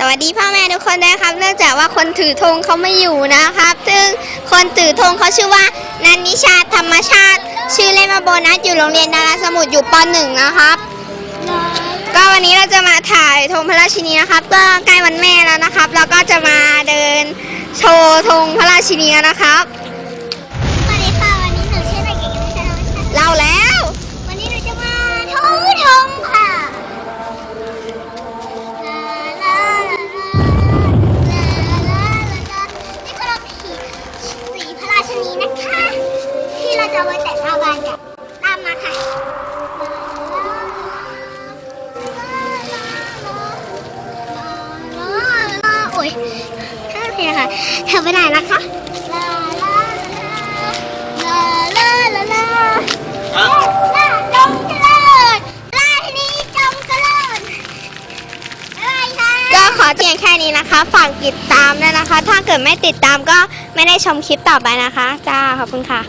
สวัสดีพ่อแม่ทุกคนด้วยครับ เนื่องจากว่าคนถือธงเขาไม่อยู่นะครับ ซึ่งคนถือธงเขาชื่อว่านันนิชาธรรมชาติ ชื่อเล่นมาโบนัสอยู่โรงเรียนดาราสมุทรอยู่ป .1 นะครับ ก็วันนี้เราจะมาถ่ายธงพระราชินีนะครับก็ใกล้วันแม่แล้วนะครับ เราก็จะมาเดินโชว์ธงพระราชินีนะครับ จะเอาไว้แต่งหน้าบ้านกันตามมาค่ะลาลาลาลาลาลาโอ้ยห้าเพลงค่ะเธอไปไหนนะคะลาลาลาลาลาลาลาลาจงเจริญราชินีจงเจริญอะไรคะก็ขอเพียงแค่นี้นะคะ ฝากติดตามด้วยนะคะ ถ้าเกิดไม่ติดตามก็ไม่ได้ชมคลิปต่อไปนะคะ จ้า ขอบคุณค่ะ